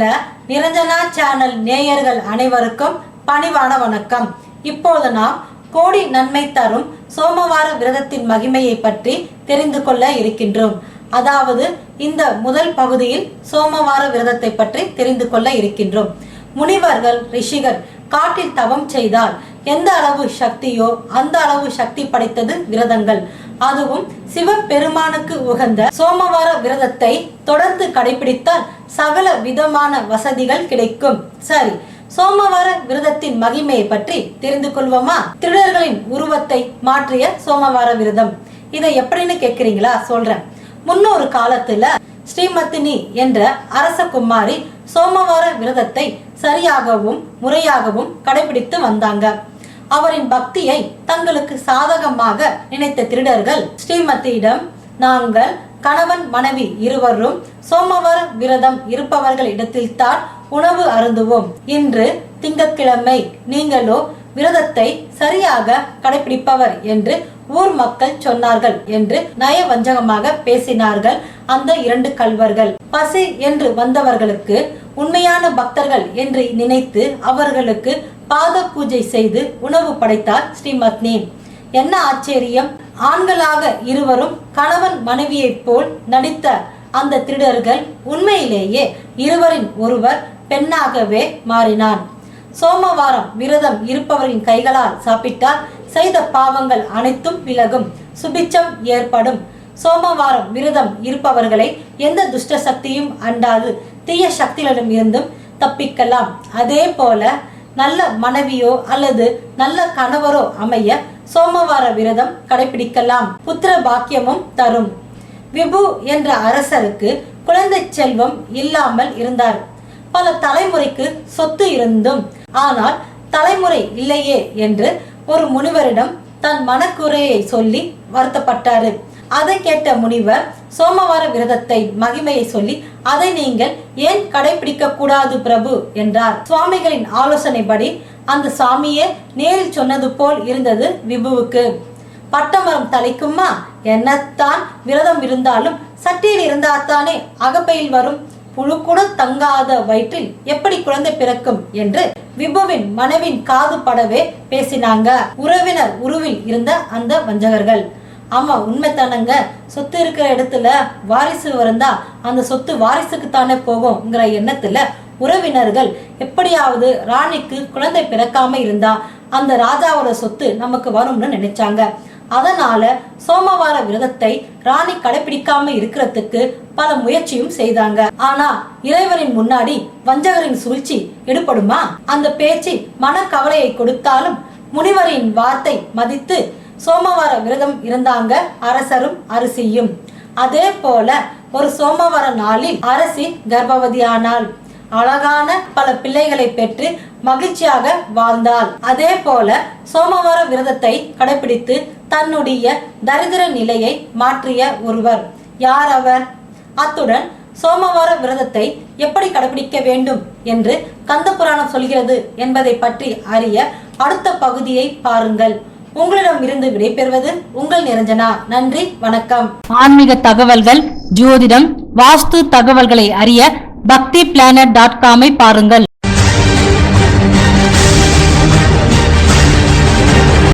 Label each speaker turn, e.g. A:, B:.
A: உள்ள நிரஞ்சனா சேனல் நேயர்கள் அனைவருக்கும் பணிவான வணக்கம். இப்போது நாம் கோடி நன்மை தரும் சோமவார விரதத்தின் மகிமையை பற்றி தெரிந்து கொள்ள இருக்கின்றோம். அதாவது இந்த முதல் பகுதியில் சோமவார விரதத்தை பற்றி தெரிந்து கொள்ள இருக்கின்றோம். முனிவர்கள் ரிஷிகர் காட்டில் தவம் செய்தால் எந்த அளவு சக்தியோ அந்த அளவு சக்தி படைத்தது விரதங்கள். அதுவும் சிவபெருமானுக்கு உகந்த சோமவார விரதத்தை தொடர்ந்து கடைபிடித்தால் சகல விதமான வசதிகள் கிடைக்கும். சரி சோமவார விரதத்தின் மகிமையை பற்றி தெரிந்து கொள்வோமா? திருடர்களின் உருவத்தை மாற்றிய சோமவார விரதம். இதை எப்படின்னு கேக்குறீங்களா சொல்றேன். முன்னொரு காலத்துல ஸ்ரீமத்தினி என்ற அரச குமாரி சோமவார விரதத்தை சரியாகவும் முறையாகவும் கடைபிடித்து வந்தாங்க. அவரின் பக்தியை தங்களுக்கு சாதகமாக நினைத்த திருடர்கள் ஸ்ரீமதியிடம் நாங்கள் கணவன் மனைவி இருவரும் சோமவார விரதம் இருப்பவர்களிடத்தில்தான் உணவு அருந்துவோம். இன்று திங்கட்கிழமை நீங்களோ விரதத்தை சரியாக கடைபிடிப்பவர் என்று ஊர் மக்கள் சொன்னார்கள் என்று நயவஞ்சகமாக பேசினார்கள் அந்த இரண்டு கல்வர்கள் பசி என்று வந்தவர்களுக்கு உண்மையான பக்தர்கள் என்று நினைத்து அவர்களுக்கு பாத பூஜை செய்து உணவு படைத்தார் ஸ்ரீமத்னி. என்ன ஆச்சரியம்? ஆண்களாக இருவரும் கணவன் மனைவியைப் போல் நடித்த அந்த திருடர்கள் உண்மையிலேயே இருவரின் ஒருவர் பெண்ணாகவே மாறினான். சோமவாரம் விரதம் இருப்பவரின் கைகளால் சாப்பிட்டால் செய்த பாவங்கள் அனைத்தும் விலகும் சுபிச்சம் ஏற்படும். சோமவாரம் விரதம் இருப்பவர்களை எந்த துஷ்ட சக்தியும் அண்டாது தீய சக்திகளிடம் இருந்தும் தப்பிக்கலாம். அதே போல நல்ல மனைவியோ அல்லது நல்ல கணவரோ அமைய சோமவார விரதம் கடைபிடிக்கலாம். புத்திர பாக்கியமும் தரும். விபு என்ற அரசருக்கு குழந்தை செல்வம் இல்லாமல் இருந்தார். பல தலைமுறைக்கு சொத்து இருந்தும் ஆனால் தலைமுறை இல்லையே என்று ஒரு முனிவரிடம் தன் மனக்குறையை சொல்லி வருத்தப்பட்டாரு. அதை கேட்ட முனிவர் சோமவார விரதத்தை மகிமையை சொல்லி அதை நீங்கள் ஏன் கடைபிடிக்க கூடாது பிரபு? என்றார். சுவாமிகளின் ஆலோசனைப்படி அந்த சாமியே நேரில் சொன்னது போல் இருந்தது விபுவுக்கு. பட்டமரம் தலைக்குமா என்னத்தான் விரதம் இருந்தாலும் சட்டியில் இருந்தாத்தானே அகப்பையில் வரும்? புழு கூட தங்காத வயிற்றில் எப்படி குழந்தை பிறக்கும்? என்று விபுவின் மனைவின் காது படவே பேசினாங்க. உறவினர் உருவில் இருந்த அந்த வஞ்சகர்கள். ஆமா உண்மைத்தானங்க சொத்து இருக்கிற இடத்துல வாரிசு இருந்தா அந்த சொத்து வாரிசுக்கு தானே போகும்ங்கிற எண்ணத்துல உறவினர்கள் எப்படியாவது ராணிக்கு குழந்தை பிறக்காம இருந்தா அந்த ராஜாவோட சொத்து நமக்கு வரும்னு நினைச்சாங்க. அதனால சோமவார விரதத்தை ராணி கடைபிடிக்காம இருக்கிறதுக்கு பல முயற்சியும் செய்தாங்க. ஆனா இறைவனின் முன்னாடி வஞ்சகரின் சூழ்ச்சி எடுபடுமா? அந்த பேச்சு கவலையை கொடுத்தாலும் முனிவரின் வார்த்தை மதித்து சோமவார விரதம் இருந்தாங்க அரசரும் அரிசியும். அதே போல ஒரு சோமவார நாளில் அரசி கர்ப்பவதியானாள். அழகான பல பிள்ளைகளை பெற்று மகிழ்ச்சியாக வாழ்ந்தாள். அதே போல சோமவார விரதத்தை கடைபிடித்து தன்னுடைய தரித்திர நிலையை மாற்றிய ஒருவர். யார் அவர்? அத்துடன் சோமவார விரதத்தை எப்படி கடைபிடிக்க வேண்டும் என்று கந்த புராணம் சொல்கிறது என்பதை பற்றி அறிய அடுத்த பகுதியை பாருங்கள். உங்களிடம் இருந்து விடைபெறுவது உங்கள் நிரஞ்சனா. நன்றி வணக்கம். ஆன்மீக தகவல்கள் ஜோதிடம் வாஸ்து தகவல்களை அறிய பக்தி பிளானட் டாட் காமை பாருங்கள்.